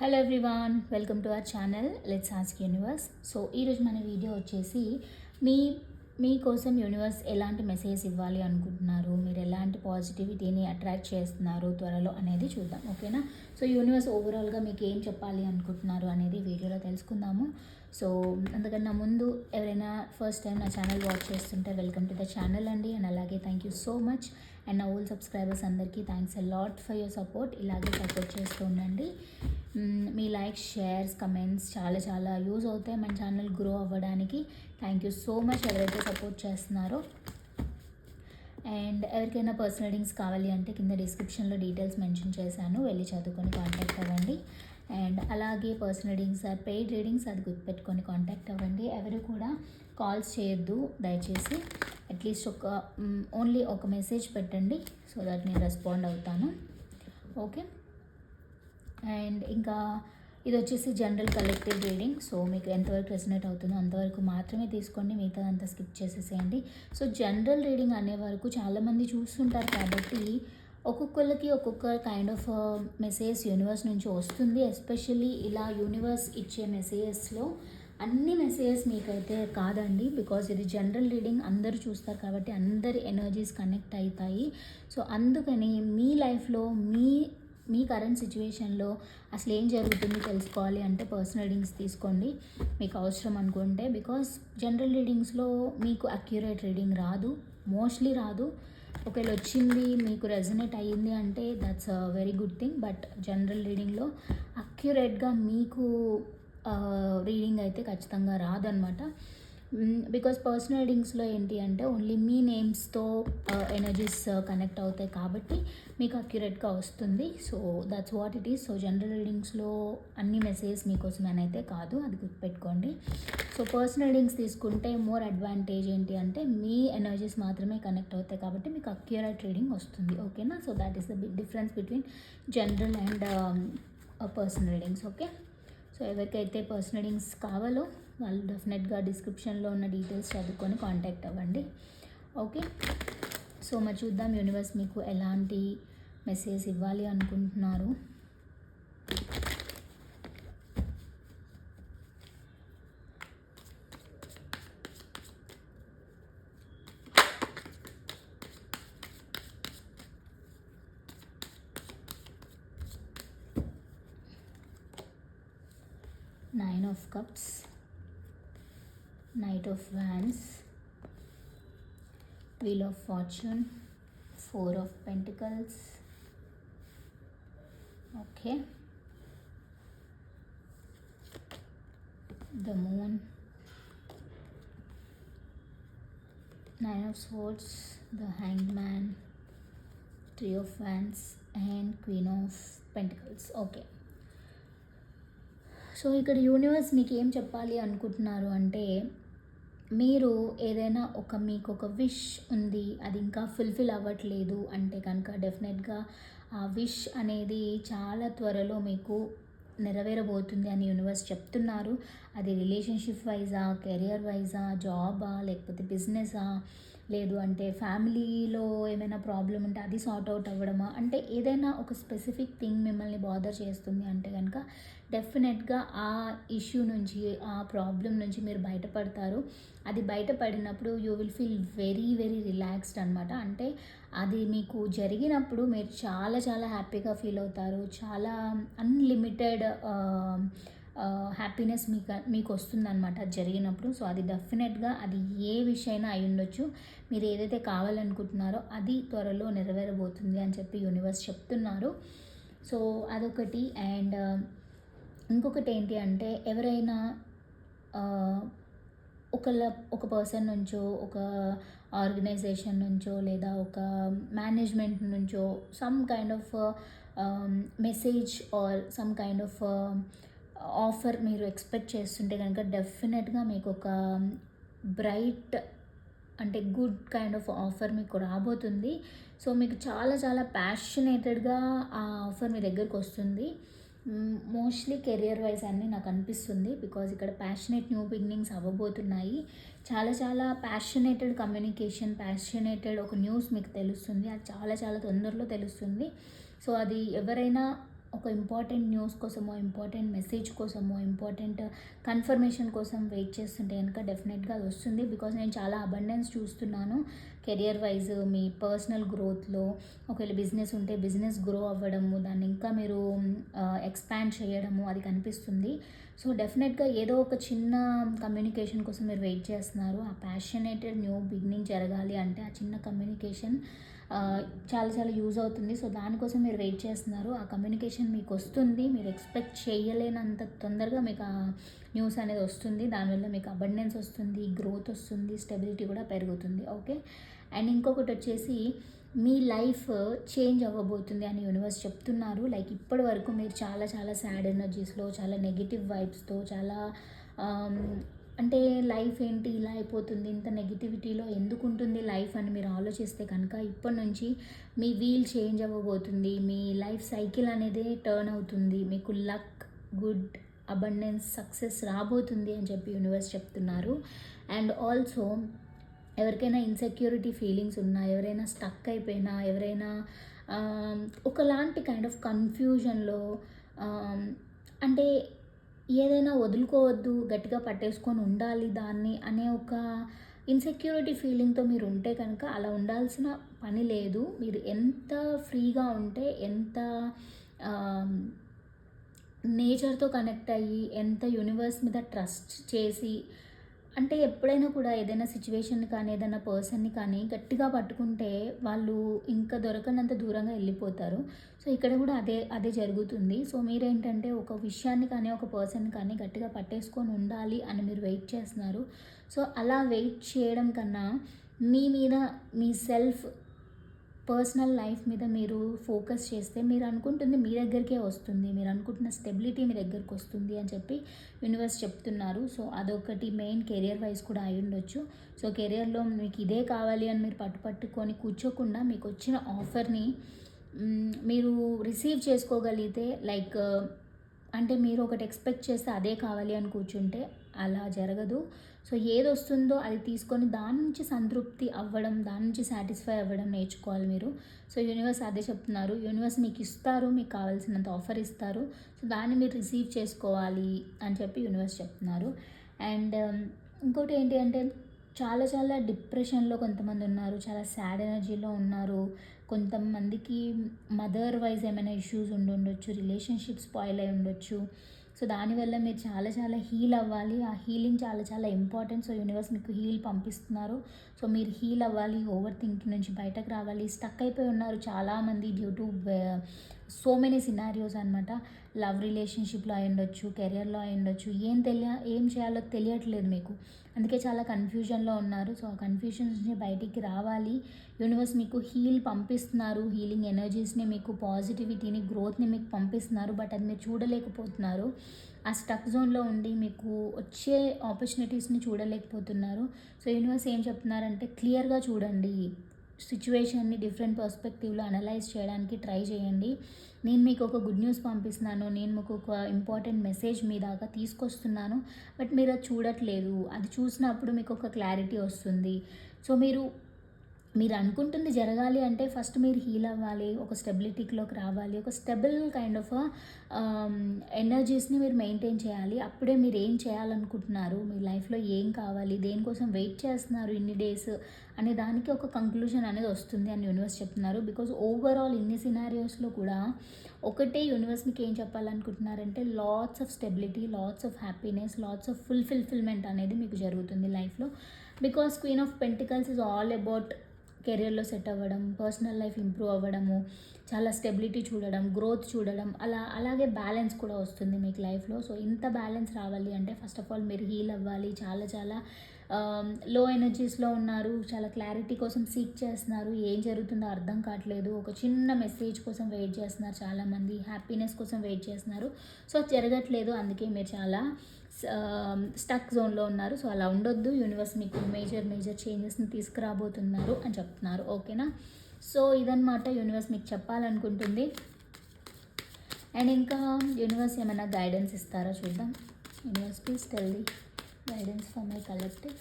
Hello everyone welcome to our channel let's ask universe so ఈరోజు మన video వచ్చేసి మీ మీకోసం యూనివర్స్ ఎలాంటి మెసేజ్ ఇవ్వాలి అనుకుంటున్నారు? మీరు ఎలాంటి పాజిటివిటీని అట్రాక్ట్ చేస్తున్నారు త్వరలో అనేది చూద్దాం ఓకేనా సో యూనివర్స్ ఓవరాల్గా మీకు ఏం చెప్పాలి అనుకుంటున్నారు అనేది వీడియోలో తెలుసుకుందాము. సో అందుకన్నా ముందు ఎవరైనా ఫస్ట్ టైం నా ఛానల్ వాచ్ చేస్తుంటే వెల్కమ్ టు ద ఛానల్ అండి. అండ్ అలాగే thank you so much and నా ఓల్ సబ్స్క్రైబర్స్ అందరికీ thanks a lot for your support ఇలాగే సపోర్ట్ చేస్తూ ఉండండి. మీ లైక్స్ షేర్స్ కమెంట్స్ చాలా చాలా యూజ్ అవుతాయి మన ఛానల్ గ్రో అవ్వడానికి. థ్యాంక్ యూ సో మచ్ ఎవరైతే సపోర్ట్ చేస్తున్నారో. అండ్ ఎవరికైనా పర్సనల్ రీడింగ్స్ కావాలి అంటే కింద డిస్క్రిప్షన్లో డీటెయిల్స్ మెన్షన్ చేశాను. వెళ్ళి చదువుకొని కాంటాక్ట్ అవ్వండి. అండ్ అలాగే personal readings or paid readings అది గుర్తుపెట్టుకొని కాంటాక్ట్ అవ్వండి. ఎవరు కూడా కాల్స్ చేయొద్దు. దయచేసి అట్లీస్ట్ ఒక mm, ఓన్లీ ఒక మెసేజ్ పెట్టండి సో దట్ నేను రెస్పాండ్ అవుతాను. ఓకే అండ్ ఇంకా ఇది వచ్చేసి జనరల్ కలెక్టివ్ రీడింగ్ సో మీకు ఎంతవరకు రెసినేట్ అవుతుందో అంతవరకు మాత్రమే తీసుకోండి. మిగతా అంతా స్కిప్ చేసేసేయండి. సో జనరల్ రీడింగ్ అనే వరకు చాలామంది చూస్తుంటారు కాబట్టి ఒక్కొక్కరికి ఒక్కొక్క కైండ్ ఆఫ్ మెసేజ్ యూనివర్స్ నుంచి వస్తుంది. ఎస్పెషల్లీ ఇలా యూనివర్స్ ఇచ్చే మెసేజెస్లో అన్ని మెసేజెస్ మీకైతే కాదండి. బికాజ్ ఇది జనరల్ రీడింగ్ అందరూ చూస్తారు కాబట్టి అందరి ఎనర్జీస్ కనెక్ట్ అవుతాయి. సో అందుకని మీ లైఫ్లో మీ మీ కరెంట్ సిచ్యువేషన్లో అసలు ఏం జరుగుతుంది తెలుసుకోవాలి అంటే పర్సనల్ రీడింగ్స్ తీసుకోండి. మీకు అవసరం అనుకుంటే బికాస్ జనరల్ రీడింగ్స్లో మీకు అక్యురేట్ రీడింగ్ రాదు. మోస్ట్లీ రాదు. ఒకవేళ వచ్చింది మీకు రెజనేట్ అయ్యింది అంటే that's a very good thing but general రీడింగ్లో అక్యురేట్గా మీకు uh, రీడింగ్ అయితే ఖచ్చితంగా రాదనమాట బికాస్ పర్సనల్ రీడింగ్స్లో ఏంటి అంటే ఓన్లీ మీ నేమ్స్తో ఎనర్జీస్ కనెక్ట్ అవుతాయి కాబట్టి మీకు అక్యురేట్గా వస్తుంది. So that's what it is so general రీడింగ్స్లో అన్ని మెసేజెస్ మీకోసమేనైతే కాదు. అది గుర్తుపెట్టుకోండి. సో పర్సనల్ రీడింగ్స్ తీసుకుంటే మోర్ అడ్వాంటేజ్ ఏంటి అంటే మీ ఎనర్జీస్ మాత్రమే కనెక్ట్ అవుతాయి కాబట్టి మీకు అక్యురేట్ రీడింగ్ వస్తుంది. ఓకేనా so that is the big difference between general and personal readings okay so ఎవరికైతే పర్సనల్ రీడింగ్స్ కావాలో వాళ్ళు డెఫినెట్గా డిస్క్రిప్షన్లో ఉన్న డీటెయిల్స్ చదువుకొని కాంటాక్ట్ అవ్వండి. ఓకే సో మరి చూద్దాం యూనివర్స్ మీకు ఎలాంటి మెసేజ్ ఇవ్వాలి అనుకుంటున్నారు. nine of cups knight of wands wheel of fortune four of pentacles. Okay. The moon nine of swords the hanged man three of wands and queen of pentacles. Okay. So ఇక్కడ universe మీకు ఏం చెప్పాలి అనుకుంటున్నారు అంటే మీరు ఏదైనా ఒక మీకు ఒక విష్ ఉంది అది ఇంకా ఫుల్ఫిల్ అవ్వట్లేదు అంటే కనుక డెఫినెట్గా ఆ విష్ అనేది చాలా త్వరలో మీకు నెరవేరబోతుంది అని యూనివర్స్ చెప్తున్నారు. అది రిలేషన్షిప్ వైజా కెరియర్ వైజా జాబా లేకపోతే బిజినెసా లేదు అంటే ఫ్యామిలీలో ఏమైనా ప్రాబ్లం ఉంటే అది సార్ట్ అవుట్ అవ్వడమా? అంటే ఏదైనా ఒక స్పెసిఫిక్ థింగ్ మిమ్మల్ని బాధర్ చేస్తుంది అంటే కనుక డెఫినెట్గా ఆ ఇష్యూ నుంచి ఆ ప్రాబ్లం నుంచి మీరు బయటపడతారు. అది బయటపడినప్పుడు you will feel very very relaxed అనమాట అంటే అది మీకు జరిగినప్పుడు మీరు చాలా చాలా హ్యాపీగా ఫీల్ అవుతారు. చాలా అన్లిమిటెడ్ హ్యాపీనెస్ మీకు మీకు వస్తుందన్నమాట అది జరిగినప్పుడు. సో అది డెఫినెట్గా అది ఏ విషయమైనా అయి ఉండొచ్చు. మీరు ఏదైతే కావాలనుకుంటున్నారో అది త్వరలో నెరవేరబోతుంది అని చెప్పి యూనివర్స్ చెప్తున్నారు. సో అదొకటి. అండ్ ఇంకొకటి ఏంటి అంటే ఎవరైనా ఒకళ్ళ ఒక పర్సన్ నుంచో ఒక ఆర్గనైజేషన్ నుంచో లేదా ఒక మేనేజ్మెంట్ నుంచో some kind of message or some kind of offer మీరు ఎక్స్పెక్ట్ చేస్తుంటే కనుక డెఫినెట్గా మీకు ఒక బ్రైట్ అంటే గుడ్ కైండ్ ఆఫ్ ఆఫర్ మీకు రాబోతుంది. సో మీకు చాలా చాలా ప్యాషనేటెడ్గా ఆ ఆఫర్ మీ దగ్గరకు వస్తుంది. మోస్ట్లీ కెరియర్ వైజ్ అన్నీ నాకు అనిపిస్తుంది బికాజ్ ఇక్కడ ప్యాషనేట్ న్యూ బిగినింగ్స్ అవ్వబోతున్నాయి. చాలా చాలా ప్యాషనేటెడ్ కమ్యూనికేషన్ ప్యాషనేటెడ్ ఒక న్యూస్ మీకు తెలుస్తుంది. అది చాలా చాలా తొందరలో తెలుస్తుంది. సో అది ఎవరైనా ఒక ఇంపార్టెంట్ న్యూస్ కోసమో ఇంపార్టెంట్ మెసేజ్ కోసమో ఇంపార్టెంట్ కన్ఫర్మేషన్ కోసం వెయిట్ చేస్తుంటే కనుక డెఫినెట్గా అది వస్తుంది. బికాజ్ నేను చాలా అబండెన్స్ చూస్తున్నాను. కెరియర్ వైజ్ మీ పర్సనల్ గ్రోత్లో ఒకవేళ బిజినెస్ ఉంటే బిజినెస్ గ్రో అవ్వడము దాన్ని ఇంకా మీరు ఎక్స్పాండ్ చేయడము అది కనిపిస్తుంది. సో డెఫినెట్గా ఏదో ఒక చిన్న కమ్యూనికేషన్ కోసం మీరు వెయిట్ చేస్తున్నారు. ఆ ప్యాషనేటెడ్ న్యూ బిగినింగ్ జరగాలి అంటే ఆ చిన్న కమ్యూనికేషన్ చాలా చాలా యూజ్ అవుతుంది. సో దానికోసం మీరు వెయిట్ చేస్తున్నారు. ఆ కమ్యూనికేషన్ మీకు వస్తుంది. మీరు ఎక్స్పెక్ట్ చేయలేనంత తొందరగా మీకు ఆ న్యూస్ అనేది వస్తుంది. దానివల్ల మీకు అబండెన్స్ వస్తుంది గ్రోత్ వస్తుంది స్టెబిలిటీ కూడా పెరుగుతుంది. ఓకే అండ్ ఇంకొకటి వచ్చేసి మీ లైఫ్ చేంజ్ అవ్వబోతుంది అని యూనివర్స్ చెప్తున్నారు. లైక్ ఇప్పటి వరకు మీరు చాలా చాలా సాడ్ ఎనర్జీస్లో చాలా నెగిటివ్ వైబ్స్తో చాలా అంటే లైఫ్ ఏంటి? ఇలా అయిపోతుంది. ఇంత నెగిటివిటీలో ఎందుకు ఉంటుంది లైఫ్ అని మీరు ఆలోచిస్తే కనుక ఇప్పటి నుంచి మీ వీల్ చేంజ్ అవ్వబోతుంది. మీ లైఫ్ సైకిల్ అనేది టర్న్ అవుతుంది. మీకు లక్ గుడ్ అబండెన్స్ సక్సెస్ రాబోతుంది అని చెప్పి యూనివర్స్ చెప్తున్నారు. అండ్ ఆల్సో ఎవరికైనా ఇన్సెక్యూరిటీ ఫీలింగ్స్ ఉన్నా ఎవరైనా స్టక్ అయిపోయినా ఎవరైనా ఒకలాంటి కైండ్ ఆఫ్ కన్ఫ్యూజన్లో అంటే ఏదైనా వదులుకోవద్దు గట్టిగా పట్టేసుకొని ఉండాలి దాన్ని అనే ఒక ఇన్సెక్యూరిటీ ఫీలింగ్తో మీరు ఉంటే కనుక అలా ఉండాల్సిన పని లేదు. మీరు ఎంత ఫ్రీగా ఉంటే ఎంత నేచర్తో కనెక్ట్ అయ్యి ఎంత యూనివర్స్ మీద ట్రస్ట్ చేసి అంటే ఎప్పుడైనా కూడా ఏదైనా సిచ్యువేషన్ కానీ ఏదైనా పర్సన్ని కానీ గట్టిగా పట్టుకుంటే వాళ్ళు ఇంకా దొరకనంత దూరంగా వెళ్ళిపోతారు. సో ఇక్కడ కూడా అదే అదే జరుగుతుంది. సో మీరేంటంటే ఒక విషయాన్ని కానీ ఒక పర్సన్ కానీ గట్టిగా పట్టేసుకొని ఉండాలి అని మీరు వెయిట్ చేస్తున్నారు. సో అలా వెయిట్ చేయడం కన్నా మీ మీద మీ సెల్ఫ్ పర్సనల్ లైఫ్ మీద మీరు ఫోకస్ చేస్తే మీరు అనుకుంటుంది మీ దగ్గరికే వస్తుంది మీరు అనుకుంటున్న స్టెబిలిటీ మీ దగ్గరికి వస్తుంది అని చెప్పి యూనివర్స్ చెప్తున్నారు. సో అదొకటి మెయిన్ కెరియర్ వైజ్ కూడా అయి ఉండొచ్చు. సో కెరియర్లో మీకు ఇదే కావాలి అని మీరు పట్టు పట్టుకొని కూర్చోకుండా మీకు వచ్చిన ఆఫర్ని మీరు రిసీవ్ చేసుకోగలిగితే లైక్ అంటే మీరు ఒకటి ఎక్స్పెక్ట్ చేస్తే అదే కావాలి అని కూర్చుంటే అలా జరగదు. సో ఏది వస్తుందో అది తీసుకొని దాని నుంచి సంతృప్తి అవ్వడం దాని నుంచి సాటిస్ఫై అవ్వడం నేర్చుకోవాలి మీరు. సో యూనివర్స్ అదే చెప్తున్నారు. యూనివర్స్ మీకు ఇస్తారు మీకు కావాల్సినంత ఆఫర్ ఇస్తారు. సో దాన్ని మీరు రిసీవ్ చేసుకోవాలి అని చెప్పి యూనివర్స్ చెప్తున్నారు. అండ్ um, ఇంకోటి ఏంటి అంటే చాలా చాలా డిప్రెషన్లో కొంతమంది ఉన్నారు చాలా సాడ్ ఎనర్జీలో ఉన్నారు. కొంతమందికి మదర్ వైజ్ ఏమైనా ఇష్యూస్ ఉండి ఉండొచ్చు రిలేషన్షిప్ స్పాయిల్ అయి ఉండొచ్చు సో దానివల్ల మీరు చాలా చాలా హీల్ అవ్వాలి. ఆ హీలింగ్ చాలా చాలా ఇంపార్టెంట్. సో యూనివర్స్ మీకు హీల్ పంపిస్తున్నారు. సో మీరు హీల్ అవ్వాలి ఓవర్ థింకింగ్ నుంచి బయటకు రావాలి. స్టక్ అయిపోయి ఉన్నారు చాలామంది due to so many scenarios అనమాట లవ్ రిలేషన్షిప్లో అయ్యుండొచ్చు కెరియర్లో అయ్యుండొచ్చు ఏం తెలియ ఏం చేయాలో తెలియట్లేదు మీకు. అందుకే చాలా కన్ఫ్యూజన్లో ఉన్నారు. సో ఆ కన్ఫ్యూజన్స్ నుంచి బయటికి రావాలి. యూనివర్స్ మీకు హీల్ పంపిస్తున్నారు. హీలింగ్ ఎనర్జీస్ని మీకు పాజిటివిటీని గ్రోత్ని మీకు పంపిస్తున్నారు. బట్ అది మీరు చూడలేకపోతున్నారు. ఆ స్టక్ జోన్లో ఉండి మీకు వచ్చే ఆపర్చునిటీస్ని చూడలేకపోతున్నారు. సో యూనివర్స్ ఏం చెప్తున్నారంటే క్లియర్గా చూడండి. సిచ్యువేషన్ని డిఫరెంట్ పర్స్పెక్టివ్లో అనలైజ్ చేయడానికి ట్రై చేయండి. నేను మీకు ఒక గుడ్ న్యూస్ పంపిస్తున్నాను. నేను మీకు ఒక ఇంపార్టెంట్ మెసేజ్ మీ దాకా తీసుకొస్తున్నాను. బట్ మీరు అది చూడట్లేదు. అది చూసినప్పుడు మీకు ఒక క్లారిటీ వస్తుంది. సో మీరు మీరు అనుకుంటుంది జరగాలి అంటే ఫస్ట్ మీరు హీల్ అవ్వాలి ఒక స్టెబిలిటీలోకి రావాలి ఒక స్టెబుల్ కైండ్ ఆఫ్ ఎనర్జీస్ని మీరు మెయింటైన్ చేయాలి. అప్పుడే మీరు ఏం చేయాలనుకుంటున్నారు? మీ లైఫ్లో ఏం కావాలి? దేనికోసం వెయిట్ చేస్తున్నారు ఇన్ని డేస్? అనే దానికి ఒక కంక్లూజన్ అనేది వస్తుంది అని యూనివర్స్ చెప్తున్నారు. బికాజ్ ఓవరాల్ ఇన్ని సినారియోస్లో కూడా ఒకటే యూనివర్స్ మీకు ఏం చెప్పాలనుకుంటున్నారంటే lots of stability lots of happiness lots of full fulfilment అనేది మీకు జరుగుతుంది లైఫ్లో. Because queen of pentacles is all about కెరియర్లో సెట్ అవ్వడం పర్సనల్ లైఫ్ ఇంప్రూవ్ అవ్వడము చాలా స్టెబిలిటీ చూడడం గ్రోత్ చూడడం అలా అలాగే బ్యాలెన్స్ కూడా వస్తుంది మీకు లైఫ్లో సో ఇంత బ్యాలెన్స్ రావాలి అంటే ఫస్ట్ ఆఫ్ ఆల్ మీరు హీల్ అవ్వాలి. చాలా చాలా Um, లో ఎనర్జీస్లో ఉన్నారు చాలా క్లారిటీ కోసం సీక్ చేస్తున్నారు ఏం జరుగుతుందో అర్థం కావట్లేదు. ఒక చిన్న మెసేజ్ కోసం వెయిట్ చేస్తున్నారు చాలామంది హ్యాపీనెస్ కోసం వెయిట్ చేస్తున్నారు. సో జరగట్లేదు అందుకే మీరు చాలా um, స్టక్ జోన్లో ఉన్నారు. సో అలా ఉండొద్దు యూనివర్స్ మీకు మేజర్ మేజర్ చేంజెస్ని తీసుకురాబోతున్నారు అని చెప్తున్నారు. ఓకేనా సో ఇదనమాట యూనివర్స్ మీకు చెప్పాలనుకుంటుంది. అండ్ ఇంకా యూనివర్స్ ఏమైనా గైడెన్స్ ఇస్తారో చూద్దాం. Universe please tell guidance for my collective.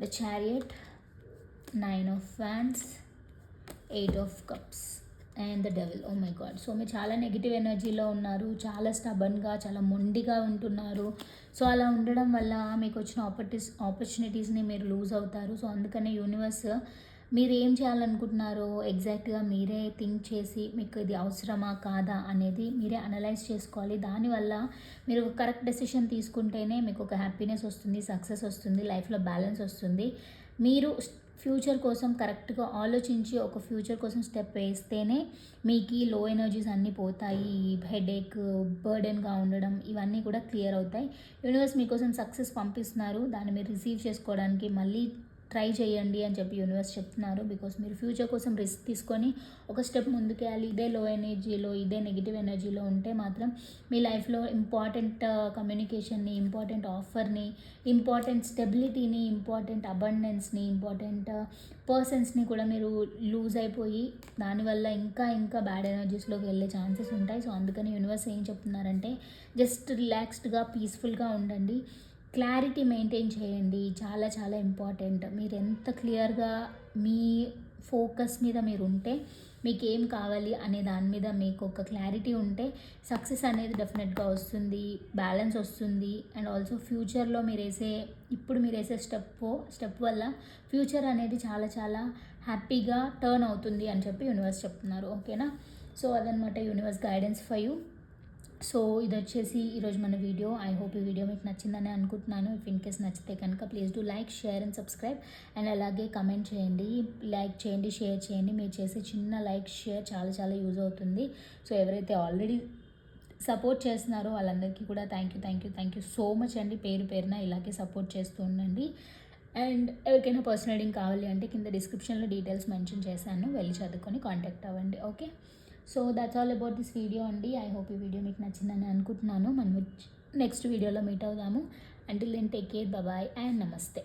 The chariot, nine of wands, eight of cups and the devil oh my God so మీరు చాలా నెగిటివ్ ఎనర్జీలో ఉన్నారు చాలా స్టబన్గా చాలా మొండిగా ఉంటున్నారు. సో అలా ఉండడం వల్ల మీకు వచ్చిన ఆపర్టిస్ ఆపర్చునిటీస్ని మీరు లూజ్ అవుతారు. సో అందుకనే యూనివర్స్ మీరు ఏం చేయాలనుకుంటున్నారో ఎగ్జాక్ట్గా మీరే థింక్ చేసి మీకు ఇది అవసరమా కాదా అనేది మీరే అనలైజ్ చేసుకోవాలి. దానివల్ల మీరు ఒక కరెక్ట్ డెసిషన్ తీసుకుంటేనే మీకు ఒక హ్యాపీనెస్ వస్తుంది సక్సెస్ వస్తుంది లైఫ్లో బ్యాలెన్స్ వస్తుంది. మీరు ఫ్యూచర్ కోసం కరెక్ట్గా ఆలోచించి ఒక ఫ్యూచర్ కోసం స్టెప్ వేస్తేనే మీకు ఈ లో ఎనర్జీస్ అన్నీ పోతాయి హెడేక్ బర్డెన్గా ఉండడం ఇవన్నీ కూడా క్లియర్ అవుతాయి. యూనివర్స్ మీకోసం సక్సెస్ పంపిస్తున్నారు దాన్ని మీరు రిసీవ్ చేసుకోవడానికి మళ్ళీ ట్రై చేయండి అని చెప్పి యూనివర్స్ చెప్తున్నారు. బికాస్ మీరు ఫ్యూచర్ కోసం రిస్క్ తీసుకొని ఒక స్టెప్ ముందుకెళ్ళాలి ఇదే లో ఎనర్జీలో ఇదే నెగిటివ్ ఎనర్జీలో ఉంటే మాత్రం మీ లైఫ్లో ఇంపార్టెంట్ కమ్యూనికేషన్ని ఇంపార్టెంట్ ఆఫర్ని ఇంపార్టెంట్ స్టెబిలిటీని ఇంపార్టెంట్ అబండెన్స్ని ఇంపార్టెంట్ పర్సన్స్ని కూడా మీరు లూజ్ అయిపోయి దానివల్ల ఇంకా ఇంకా బ్యాడ్ ఎనర్జీస్లోకి వెళ్ళే ఛాన్సెస్ ఉంటాయి. సో అందుకని యూనివర్స్ ఏం చెప్తున్నారంటే జస్ట్ రిలాక్స్డ్గా పీస్ఫుల్గా ఉండండి. క్లారిటీ మెయింటైన్ చేయండి. చాలా చాలా ఇంపార్టెంట్ మీరు ఎంత క్లియర్గా మీ ఫోకస్ మీద మీరు ఉంటే మీకు ఏం కావాలి అనే దాని మీద మీకు ఒక క్లారిటీ ఉంటే సక్సెస్ అనేది డెఫినెట్గా వస్తుంది బ్యాలెన్స్ వస్తుంది. అండ్ ఆల్సో ఫ్యూచర్లో మీరు వేసే ఇప్పుడు మీరు వేసే స్టెప్ స్టెప్ వల్ల ఫ్యూచర్ అనేది చాలా చాలా హ్యాపీగా టర్న్ అవుతుంది అని చెప్పి యూనివర్స్ చెప్తున్నారు. ఓకేనా సో అదనమాట universe guidance for you so ఇది వచ్చేసి ఈరోజు మన వీడియో. ఐ హోప్ ఈ వీడియో మీకు నచ్చిందని అనుకుంటున్నాను. ఇఫ్ ఇన్ కేస్ నచ్చితే కనుక please do like share and subscribe and అలాగే కమెంట్ చేయండి. లైక్ చేయండి షేర్ చేయండి. మీరు చేసే చిన్న లైక్ షేర్ చాలా చాలా యూజ్ అవుతుంది. సో ఎవరైతే ఆల్రెడీ సపోర్ట్ చేస్తున్నారో వాళ్ళందరికీ కూడా thank you thank you thank you so much అండి. పేరు పేరున ఇలాగే సపోర్ట్ చేస్తూ ఉండండి. అండ్ ఎవరికైనా పర్సనల్ రీడింగ్ కావాలి అంటే కింద డిస్క్రిప్షన్లో డీటెయిల్స్ మెన్షన్ చేశాను. వెళ్ళి చదువుకొని కాంటాక్ట్ అవ్వండి. Okay so that's all about this video అండి. ఐ హోప్ ఈ వీడియో మీకు నచ్చిందని అనుకుంటున్నాను. మనం నెక్స్ట్ వీడియోలో మీట్ అవుదాము. Until then take care bye and నమస్తే